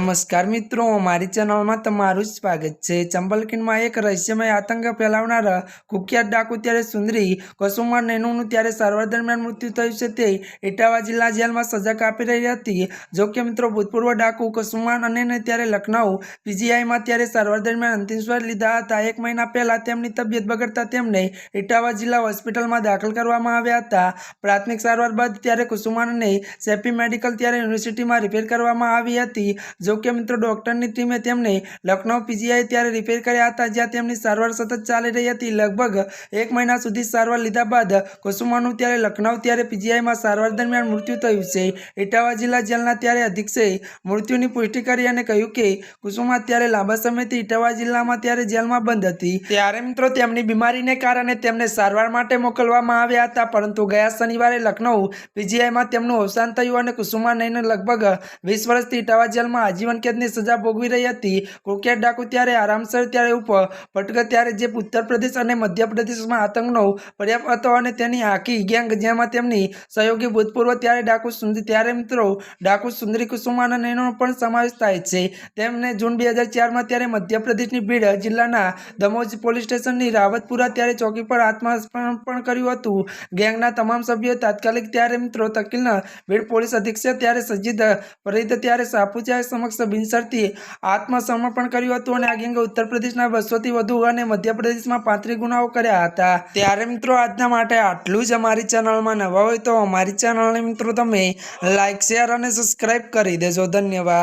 નમસ્કાર મિત્રો, મારી ચેનલમાં તમારું સ્વાગત છે. ચંબલકીનમાં એક રહસ્યમય આતંક ફેલાવનાર કુખ્યાત ડાકુ ત્યારે સુંદરી કસુમાર નેનુનું ત્યારે સારવાર દરમિયાન મૃત્યુ થયું છે. તે ઇટાવા જિલ્લા જેલમાં સજા કાપી રહી હતી. જો કે મિત્રો, ભૂતપૂર્વ ડાકુ કસુમાર અને ત્યારે લખનઉ પીજીઆઈમાં ત્યારે સારવાર દરમિયાન અંતિમ સ્વાર લીધા હતા. એક મહિના પહેલાં તેમની તબિયત બગડતા તેમને ઇટાવા જિલ્લા હોસ્પિટલમાં દાખલ કરવામાં આવ્યા હતા. પ્રાથમિક સારવાર બાદ ત્યારે કુસુમાનને સેફી મેડિકલ ત્યારે યુનિવર્સિટીમાં રિપેર કરવામાં આવી હતી. જો કે મિત્રો ડોક્ટરની ટીમે તેમને લખનઉ પીજીઆઈ ત્યારે રિપેર કર્યા હતા, જ્યાં તેમની સારવાર સતત ચાલી રહી હતી. લગભગ એક મહિના સુધી સારવાર લીધા બાદ કુસુમાનું ત્યારે લખનઉ ત્યારે પીજીઆઈમાં સારવાર દરમિયાન મૃત્યુ થયું છે. ઇટાવા જિલ્લા જેલના ત્યારે અધિક્ષે મૃત્યુની પુષ્ટિ કરી અને કહ્યું કે કુસુમા ત્યારે લાંબા સમયથી ઇટાવા જિલ્લામાં ત્યારે જેલમાં બંધ હતી. ત્યારે મિત્રો તેમની બીમારીને કારણે તેમને સારવાર માટે મોકલવામાં આવ્યા હતા, પરંતુ ગયા શનિવારે લખનઉ પીજીઆઈમાં તેમનું અવસાન થયું અને કુસુમા નઈને લગભગ વીસ વર્ષથી ઇટાવા જેલમાં આજીવન કેદની સજા ભોગવી રહી હતી. કુખ્યાત ડાકુ ત્યારે આરામસર ત્યારે ઉપર ભટક ત્યારે જે ઉત્તર પ્રદેશ અને મધ્યપ્રદેશમાં આતંકનો પર્યાપ્ત હતો અને તેની આખી ગેંગ જેમાં તેમની સહયોગી ભૂતપૂર્વ ત્યારે ડાકુ સુંદર ત્યારે મિત્રો ડાકુ સુંદરી કુસુમાના નૈનો પણ સમાવેશ થાય છે. તેમને જૂન બે હજાર ચારમાં ત્યારે મધ્યપ્રદેશની ભીડ જિલ્લાના દમોજ પોલીસ સ્ટેશનની રાવતપુરા ત્યારે ચોકી પર આત્મસમર્પણ પણ કર્યું હતું. ગેંગના તમામ સભ્યો તાત્કાલિક ત્યારે મિત્રો તકીલના ભીડ પોલીસ અધિક્ષક ત્યારે સજ્જિદ, ફરીદ ત્યારે સાપુચા સમક્ષ બિનશરતી આત્મસમર્પણ કર્યું હતું અને આ ગેંગે ઉત્તર પ્રદેશના બસોથી વધુ અને મધ્યપ્રદેશમાં પાંત્રીસ ગુનાઓ કર્યા હતા. ત્યારે મિત્રો આજના માટે આટલું જ અમારી ચેનલમાં નવા હોય તો અમારી ચેનલને મિત્રો તમે લાઇક શેર અને સબસ્ક્રાઇબ કરી દેજો. ધન્યવાદ.